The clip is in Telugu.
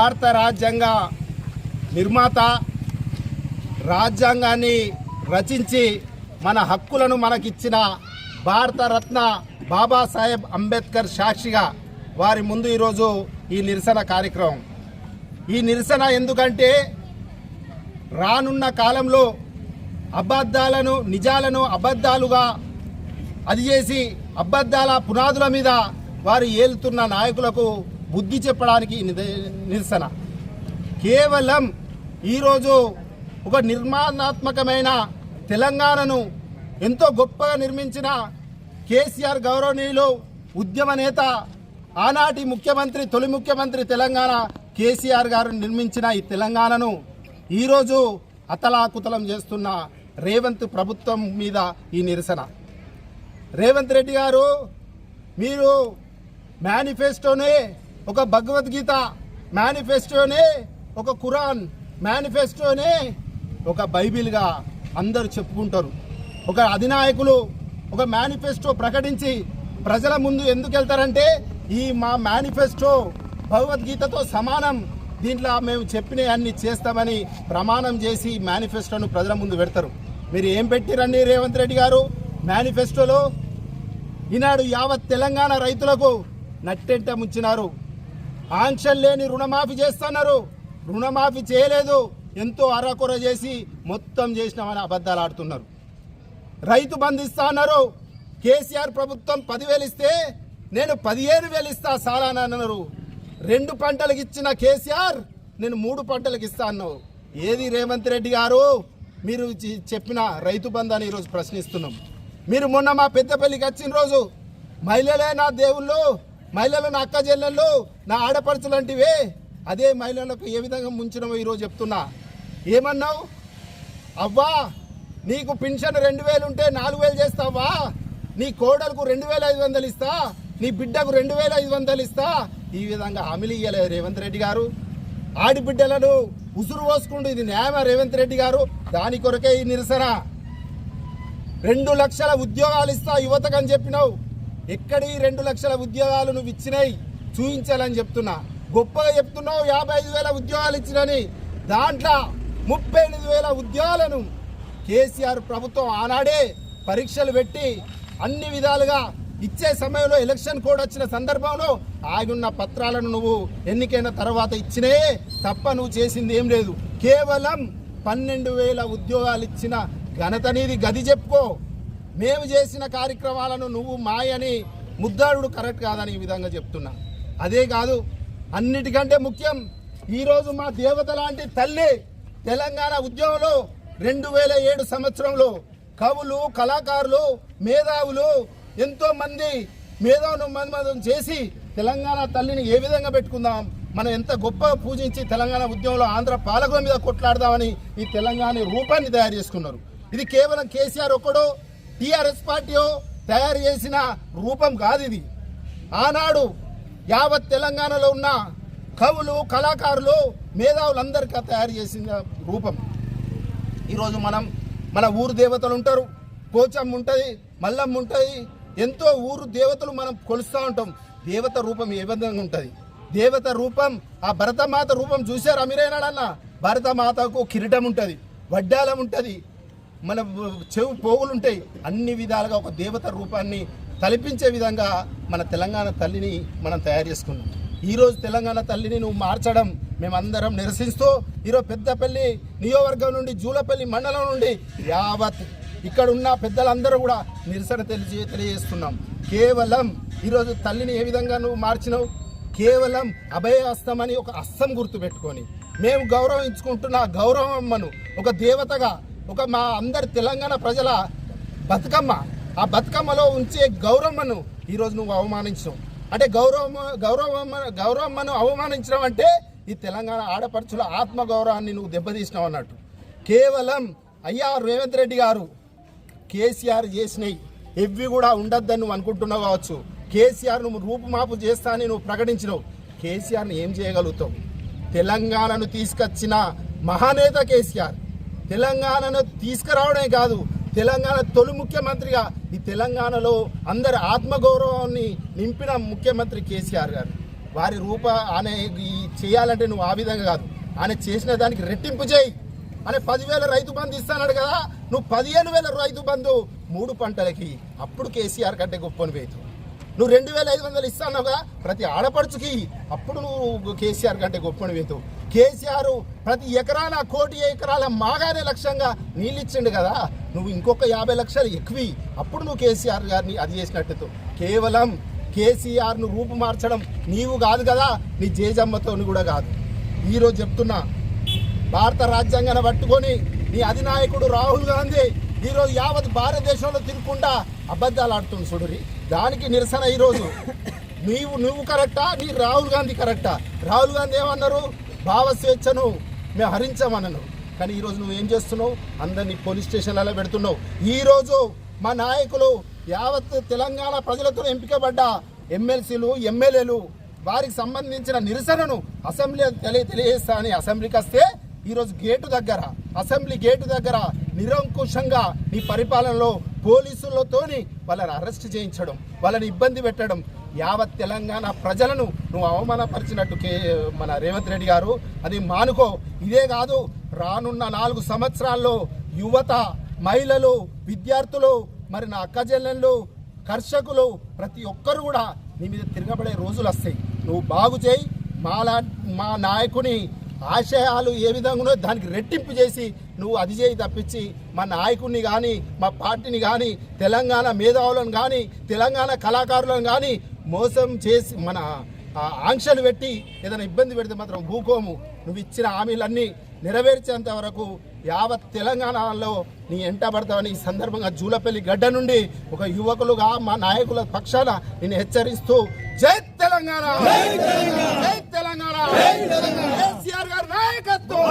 భారత రాజ్యాంగ నిర్మాత రాజ్యాంగాన్ని రచించి మన హక్కులను మనకిచ్చిన భారతరత్న బాబాసాహెబ్ అంబేద్కర్ సాక్షిగా వారి ముందు ఈరోజు ఈ నిరసన కార్యక్రమం. ఈ నిరసన ఎందుకంటే రానున్న కాలంలో అబద్ధాలను నిజాలను అబద్ధాలుగా అది చేసి అబద్ధాల పునాదుల మీద వారు ఏలుతున్న నాయకులకు బుద్ధి చెప్పడానికి నిరసన. కేవలం ఈరోజు ఒక నిర్మాణాత్మకమైన తెలంగాణను ఎంతో గొప్పగా నిర్మించిన కేసీఆర్ గౌరవనీయులు ఉద్యమ నేత ఆనాటి ముఖ్యమంత్రి తొలి ముఖ్యమంత్రి తెలంగాణ కేసీఆర్ గారు నిర్మించిన ఈ తెలంగాణను ఈరోజు అతలాకుతలం చేస్తున్న రేవంత్ ప్రభుత్వం మీద ఈ నిరసన. రేవంత్ రెడ్డి గారు మీరు మేనిఫెస్టోనే ఒక భగవద్గీత మేనిఫెస్టోనే ఒక ఖురాన్ మేనిఫెస్టోనే ఒక బైబిల్గా అందరూ చెప్పుకుంటారు. ఒక అధినాయకులు ఒక మేనిఫెస్టో ప్రకటించి ప్రజల ముందు ఎందుకు వెళ్తారంటే ఈ మా మేనిఫెస్టో భగవద్గీతతో సమానం. దీంట్లో మేము చెప్పిన అన్ని చేస్తామని ప్రమాణం చేసి మేనిఫెస్టోను ప్రజల ముందు పెడతారు. మీరు ఏం పెట్టిరండి రేవంత్ రెడ్డి గారు? మేనిఫెస్టోలో ఈనాడు యావత్ తెలంగాణ రైతులకు నట్టెంట ముంచినారు. ఆంక్షలు లేని రుణమాఫీ చేస్తున్నారు. రుణమాఫీ చేయలేదు. ఎంతో అరకొర చేసి మొత్తం చేసినామని అబద్ధాలు ఆడుతున్నారు. రైతు బంధిస్తా ఇస్తా అన్నారు. కేసీఆర్ ప్రభుత్వం పదివేలు ఇస్తే నేను పదిహేను వేలు ఇస్తా సాలాని అన్నారు. రెండు పంటలకు ఇచ్చిన కేసీఆర్ నేను మూడు పంటలకు ఇస్తా అన్నావు. ఏది రేవంత్ రెడ్డి గారు? మీరు చెప్పిన రైతు బంధాన్ని ఈరోజు ప్రశ్నిస్తున్నాం. మీరు మొన్న మా పెద్దపల్లికి వచ్చిన రోజు మహిళలే నా దేవుళ్ళు మహిళలు నా అక్క చెల్లెళ్ళు నా ఆడపడుచు లాంటివే. అదే మహిళలకు ఏ విధంగా ముంచినవో ఈరోజు చెప్తున్నా. ఏమన్నావు? అవ్వా నీకు పెన్షన్ రెండు వేలు ఉంటే నాలుగు వేలు చేస్తావా? నీ కోడలకు రెండు వేల ఐదు వందలు ఇస్తా నీ బిడ్డకు రెండు వేల ఐదు వందలు ఇస్తా. ఈ విధంగా హామీలు ఇయ్యలేదు రేవంత్ రెడ్డి గారు. ఆడిబిడ్డలను ఉసురు పోసుకుంటూ ఇది న్యాయమా రేవంత్ రెడ్డి గారు? దాని కొరకే ఈ నిరసన. రెండు లక్షల ఉద్యోగాలు ఇస్తా యువతకు అని చెప్పినావు. ఎక్కడి రెండు లక్షల ఉద్యోగాలు నువ్వు ఇచ్చినాయి? చూపించాలని చెప్తున్నా. గొప్పగా చెప్తున్నావు యాభై ఐదు వేల ఉద్యోగాలు ఇచ్చినని. దాంట్లో ముప్పై ఎనిమిది వేల ఉద్యోగాలను కేసీఆర్ ప్రభుత్వం ఆనాడే పరీక్షలు పెట్టి అన్ని విధాలుగా ఇచ్చే సమయంలో ఎలక్షన్ కోడ్ వచ్చిన సందర్భంలో ఆగున్న పత్రాలను నువ్వు ఎన్నికైన తర్వాత ఇచ్చినే తప్ప నువ్వు చేసింది ఏం లేదు. కేవలం పన్నెండు వేల ఉద్యోగాలు ఇచ్చిన ఘనత నీది. గది చెప్పుకో. మేము చేసిన కార్యక్రమాలను నువ్వు మాయని ముద్దాడుడు కరెక్ట్ కాదని ఈ విధంగా చెప్తున్నా. అదే కాదు అన్నిటికంటే ముఖ్యం ఈరోజు మా దేవత లాంటి తల్లి తెలంగాణ ఉద్యమంలో రెండు వేల ఏడు సంవత్సరంలో కవులు కళాకారులు మేధావులు ఎంతో మంది మేధావులు చేసి తెలంగాణ తల్లిని ఏ విధంగా పెట్టుకుందాం? మనం ఎంత గొప్ప పూజించి తెలంగాణ ఉద్యమంలో ఆంధ్ర పాలకుల మీద కొట్లాడదామని ఈ తెలంగాణ రూపాన్ని తయారు చేసుకున్నారు. ఇది కేవలం కేసీఆర్ ఒక్కడో టీఆర్ఎస్ పార్టీ తయారు చేసిన రూపం కాదు ఇది ఆనాడు యావత్ తెలంగాణలో ఉన్న కవులు కళాకారులు మేధావులందరికీ తయారు చేసిన రూపం. ఈరోజు మనం మన ఊరు దేవతలు ఉంటారు కోచం ఉంటుంది మల్లమ్మ ఉంటుంది ఎంతో ఊరు దేవతలు మనం కొలుస్తూ ఉంటాం. దేవత రూపం ఏ విధంగా ఉంటుంది? దేవత రూపం ఆ భరతమాత రూపం చూశారు అమీరేనాడన్న భరతమాతకు కిరీటం ఉంటుంది వడ్డాలం ఉంటుంది మన చెవు పోగులు ఉంటాయి అన్ని విధాలుగా ఒక దేవత రూపాన్ని తలపించే విధంగా మన తెలంగాణ తల్లిని మనం తయారు చేసుకున్నాం. ఈరోజు తెలంగాణ తల్లిని నువ్వు మార్చడం మేమందరం నిరసిస్తూ ఈరోజు పెద్దపల్లి నియోజకవర్గం నుండి జూలపల్లి మండలం నుండి యావత్ ఇక్కడ ఉన్న పెద్దలందరూ కూడా నిరసన తెలియ తెలియజేస్తున్నాం. కేవలం ఈరోజు తల్లిని ఏ విధంగా నువ్వు మార్చినావు? కేవలం అభయ హస్తం అని ఒక అస్తం గుర్తుపెట్టుకొని. మేము గౌరవించుకుంటున్న గౌరవమ్మను ఒక దేవతగా ఒక మా అందరి తెలంగాణ ప్రజల బతుకమ్మ. ఆ బతుకమ్మలో ఉంచే గౌరమ్మను ఈరోజు నువ్వు అవమానించడం అంటే గౌరవమ్మ గౌరవమ్మ గౌరవమ్మను అవమానించడం అంటే ఈ తెలంగాణ ఆడపడుచుల ఆత్మ గౌరవాన్ని నువ్వు దెబ్బతీసినావు అన్నట్టు. కేవలం అయ్యా రేవంత్ రెడ్డి గారు కేసీఆర్ చేసినవి ఎవ్వి కూడా ఉండొద్దని నువ్వు అనుకుంటున్నావు కావచ్చు. కేసీఆర్ నువ్వు రూపుమాపు చేస్తా అని నువ్వు ప్రకటించినావు. కేసీఆర్ని ఏం చేయగలుగుతావు? తెలంగాణను తీసుకొచ్చిన మహానేత కేసీఆర్. తెలంగాణను తీసుకురావడమే కాదు తెలంగాణ తొలి ముఖ్యమంత్రిగా ఈ తెలంగాణలో అందరి ఆత్మగౌరవాన్ని నింపిన ముఖ్యమంత్రి కేసీఆర్ గారు. వారి రూప అనే చేయాలంటే నువ్వు ఆ విధంగా కాదు. ఆయన చేసిన దానికి రెట్టింపు చేయి. అనే పదివేల రైతు బంధు ఇస్తాడు కదా నువ్వు పదిహేను వేల రైతు బంధు మూడు పంటలకి అప్పుడు కేసీఆర్ కంటే గొప్పని వేతు నువ్వు రెండు వేల ఐదు వందలు ఇస్తానుగా ప్రతి ఆడపడుచుకి అప్పుడు నువ్వు కేసీఆర్ కంటే గొప్పని వేతు కేసీఆర్ ప్రతి ఎకరాల కోటి ఎకరాల మాగానే లక్ష్యంగా నీళ్ళు ఇచ్చిండు కదా. నువ్వు ఇంకొక యాభై లక్షలు ఎక్కువి. అప్పుడు నువ్వు కేసీఆర్ గారిని అది చేసినట్టు కేవలం కేసీఆర్ను రూపు మార్చడం నీవు కాదు కదా నీ జేజమ్మతోని కూడా కాదు. ఈరోజు చెప్తున్నా భారత రాజ్యాంగాన్ని పట్టుకొని నీ అధినాయకుడు రాహుల్ గాంధీ ఈరోజు యావత్ భారతదేశంలో తిరుగుకుండా అబద్ధాలు ఆడుతుంది చూడరి దానికి నిరసన ఈరోజు. నీవు నువ్వు కరెక్టా నీ రాహుల్ గాంధీ కరెక్టా? రాహుల్ గాంధీ ఏమన్నారు? భావ స్వేచ్ఛను మేము హరించామనను. కానీ ఈరోజు నువ్వు ఏం చేస్తున్నావు? అందరినీ పోలీస్ స్టేషన్లలో పెడుతున్నావు. ఈరోజు మా నాయకులు యావత్ తెలంగాణ ప్రజలతో ఎంపికబడ్డ ఎమ్మెల్సీలు ఎమ్మెల్యేలు వారికి సంబంధించిన నిరసనను అసెంబ్లీ తెలియ తెలియజేస్తా అని అసెంబ్లీకి వస్తే ఈరోజు గేటు దగ్గర అసెంబ్లీ గేటు దగ్గర నిరంకుశంగా నీ పరిపాలనలో పోలీసులతోని వాళ్ళని అరెస్ట్ చేయించడం వాళ్ళని ఇబ్బంది పెట్టడం యావత్ తెలంగాణ ప్రజలను నువ్వు అవమానపరిచినట్టు కే మన రేవంత్ రెడ్డి గారు. అది మానుకో. ఇదే కాదు రానున్న నాలుగు సంవత్సరాల్లో యువత మహిళలు విద్యార్థులు మరి నా అక్కజెల్లెళ్ళు కర్షకులు ప్రతి ఒక్కరు కూడా నీ మీద తిరగబడే రోజులు వస్తాయి. నువ్వు బాగు చేయి. మాలా మా నాయకుని ఆశయాలు ఏ విధంగా దానికి రెట్టింపు చేసి నువ్వు అది చేయి తప్పించి మా నాయకుడిని కానీ మా పార్టీని కానీ తెలంగాణ మేధావులను కానీ తెలంగాణ కళాకారులను కానీ మోసం చేసి మన ఆంక్షలు పెట్టి ఏదైనా ఇబ్బంది పెడితే మాత్రం భూకోము. నువ్వు ఇచ్చిన హామీలన్నీ నెరవేర్చేంత వరకు యావత్ తెలంగాణలో నీ ఎంట పడతావని ఈ సందర్భంగా జూలపల్లి గడ్డ నుండి ఒక యువకులుగా మా నాయకుల పక్షాన నేను హెచ్చరిస్తూ జై తెలంగాణ! జై తెలంగాణ! కేసీఆర్ గారి నాయకత్వం!